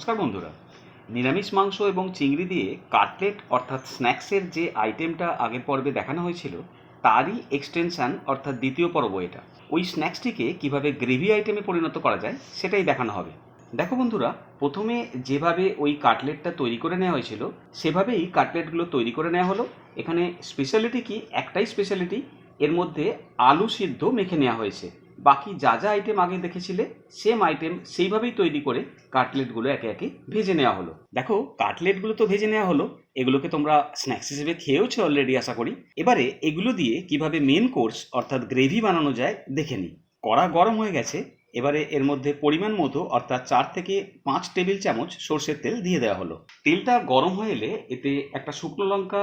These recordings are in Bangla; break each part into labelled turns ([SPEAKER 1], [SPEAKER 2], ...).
[SPEAKER 1] নমস্কার বন্ধুরা। নিরামিষ মাংস এবং চিংড়ি দিয়ে কাটলেট অর্থাৎ স্ন্যাক্সের যে আইটেমটা আগের পর্বে দেখানো হয়েছিল, তারই এক্সটেনশন অর্থাৎ দ্বিতীয় পর্ব এটা। ওই স্ন্যাক্সটিকে কীভাবে গ্রেভি আইটেমে পরিণত করা যায়, সেটাই দেখানো হবে। দেখো বন্ধুরা, প্রথমে যেভাবে ওই কাটলেটটা তৈরি করে নেওয়া হয়েছিল, সেভাবেই কাটলেটগুলো তৈরি করে নেওয়া হলো। এখানে স্পেশালিটি কি? একটাই স্পেশালিটি এর মধ্যে আলু সিদ্ধ মেখে নেওয়া হয়েছে। বাকি যা যা আইটেম আগে দেখেছিলে সেম আইটেম সেইভাবেই তৈরি করে কাটলেটগুলো একে একে ভেজে নেওয়া হলো। দেখো, কাটলেটগুলো তো ভেজে নেওয়া হলো, এগুলোকে তোমরা স্ন্যাক্স হিসেবে খেয়েওছো অলরেডি আশা করি। এবারে এগুলো দিয়ে কীভাবে মেন কোর্স অর্থাৎ গ্রেভি বানানো যায়, দেখে নিই। কড়া গরম হয়ে গেছে, এবারে এর মধ্যে পরিমাণ মতো, অর্থাৎ চার থেকে পাঁচ টেবিল চামচ সর্ষের তেল দিয়ে দেওয়া হলো। তেলটা গরম হয়ে এলে এতে একটা শুকনো লঙ্কা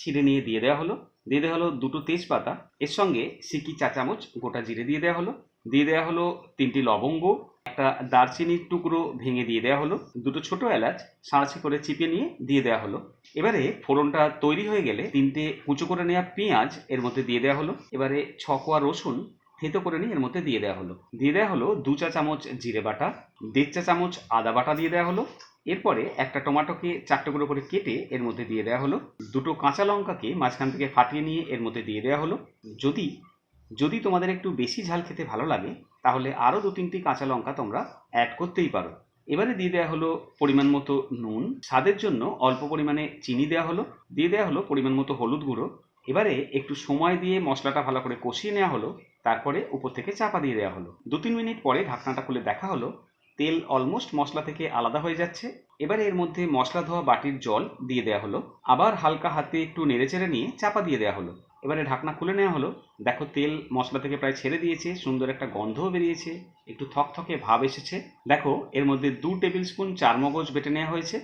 [SPEAKER 1] ছিঁড়ে নিয়ে দিয়ে দেওয়া হলো দিয়ে দেওয়া হলো দুটো তেজপাতা এর সঙ্গে সিকি চা চামচ গোটা জিরে দিয়ে দেওয়া হলো দিয়ে দেওয়া হলো তিনটি লবঙ্গ একটা দারচিনির টুকরো ভেঙে দিয়ে দেওয়া হলো দুটো ছোট এলাচ সাঁড়াছি করে চিপে নিয়ে দিয়ে দেওয়া হলো এবারে ফোড়নটা তৈরি হয়ে গেলে তিনটে কুচো করে নেওয়া পেঁয়াজ এর মধ্যে দিয়ে দেওয়া হলো এবারে ছকোয়া রসুন থেতো করে নিয়ে এর মধ্যে দিয়ে দেওয়া হলো দিয়ে দেওয়া হলো দু চা চামচ জিরে বাটা দেড় চা চামচ আদা বাটা দিয়ে দেওয়া হলো এরপরে একটা টমেটোকে চার টুকরো করে কেটে এর মধ্যে দিয়ে দেওয়া হলো। দুটো কাঁচা লঙ্কাকে মাঝখান থেকে ফাটিয়ে নিয়ে এর মধ্যে দিয়ে দেওয়া হলো। যদি যদি তোমাদের একটু বেশি ঝাল খেতে ভালো লাগে, তাহলে আরও দু তিনটি কাঁচা লঙ্কা তোমরা অ্যাড করতেই পারো। এবারে দিয়ে দেওয়া হলো পরিমাণ মতো নুন। স্বাদের জন্য অল্প পরিমাণে চিনি দেওয়া হলো। দিয়ে দেওয়া হলো পরিমাণ মতো হলুদ গুঁড়ো। এবারে একটু সময় দিয়ে মশলাটা ভালো করে কষিয়ে নেওয়া হলো। তারপরে উপর থেকে চাপা দিয়ে দেওয়া হলো। দু তিন মিনিট পরে ঢাকনাটা খুলে দেখা হলো। তেল অলমোস্ট মশলা থেকে আলাদা হয়ে যাচ্ছে। এবারে এর মধ্যে মশলা ধোয়া বাটির জল দিয়ে দেওয়া হলো। আবার হালকা হাতে একটু নেড়েচেড়ে নিয়ে চাপা দিয়ে দেওয়া হলো। এবারে ঢাকনা খুলে নেওয়া হলো। দেখো তেল মশলা থেকে প্রায় ছেড়ে দিয়েছে, সুন্দর একটা গন্ধও বেরিয়েছে, একটু থকথকে ভাব এসেছে। দেখো এর মধ্যে দু টেবিল স্পুন চারমগজ বেটে নেওয়া হয়েছে।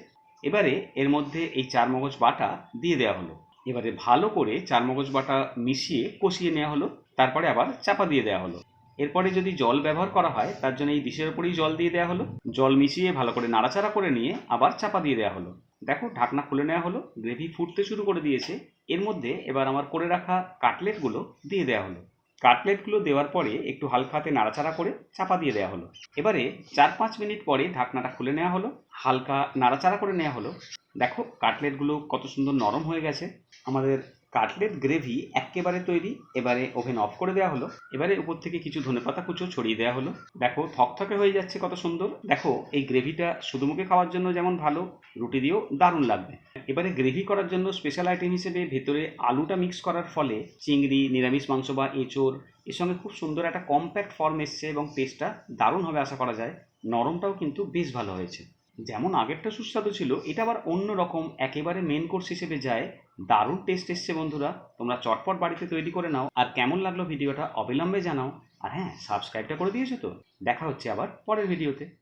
[SPEAKER 1] এবারে এর মধ্যে এই চারমগজ বাটা দিয়ে দেওয়া হলো। এবারে ভালো করে চারমগজ বাটা মিশিয়ে কষিয়ে নেওয়া হলো। তারপরে আবার চাপা দিয়ে দেওয়া হলো। এরপরে যদি জল ব্যবহার করা হয়, তার জন্য এই ডিশের উপরেই জল দিয়ে দেওয়া হলো। জল মিশিয়ে ভালো করে নাড়াচাড়া করে নিয়ে আবার চাপা দিয়ে দেওয়া হলো। দেখো, ঢাকনা খুলে নেওয়া হলো, গ্রেভি ফুটতে শুরু করে দিয়েছে। এর মধ্যে এবার আমার করে রাখা কাটলেটগুলো দিয়ে দেওয়া হলো। কাটলেটগুলো দেওয়ার পরে একটু হালকা হাতে নাড়াচাড়া করে চাপা দিয়ে দেওয়া হলো। এবারে চার পাঁচ মিনিট পরে ঢাকনাটা খুলে নেওয়া হলো, হালকা নাড়াচাড়া করে নেওয়া হলো। দেখো, কাটলেটগুলো কত সুন্দর নরম হয়ে গেছে। আমাদের কাটলেট গ্রেভি একেবারে তৈরি, এবারে ওভেন অফ করে দেওয়া হলো, এবারে উপর থেকে কিছু ধনেপাতা কুচো ছড়িয়ে দেওয়া হলো। দেখো, থকথকে হয়ে যাচ্ছে কত সুন্দর। দেখো, এই গ্রেভিটা শুধু মুখে খাওয়ার জন্য যেমন ভালো, রুটি দিয়েও দারুণ লাগবে। এবারে গ্রেভি করার জন্য স্পেশাল আইটেম হিসেবে ভেতরে আলুটা মিক্স করার ফলে চিংড়ি, নিরামিষ মাংস বা এঁচোড়, এর সঙ্গে খুব সুন্দর একটা কম্প্যাক্ট ফর্ম এসছে এবং দারুণ হবে আশা করা যায়। নরমটাও কিন্তু বেশ ভালো হয়েছে। যেমন আগেরটা সুস্বাদু ছিল, এটা আবার অন্য রকম, একেবারে মেন কোর্স হিসেবে যায়। দারুণ টেস্ট এসছে বন্ধুরা, তোমরা চটপট বাড়িতে তৈরি করে নাও। আর কেমন লাগল ভিডিওটা অবিলম্বে জানাও। আর হ্যাঁ সাবস্ক্রাইবটা করে দিয়েছ তো? দেখা হচ্ছে আবার পরের ভিডিওতে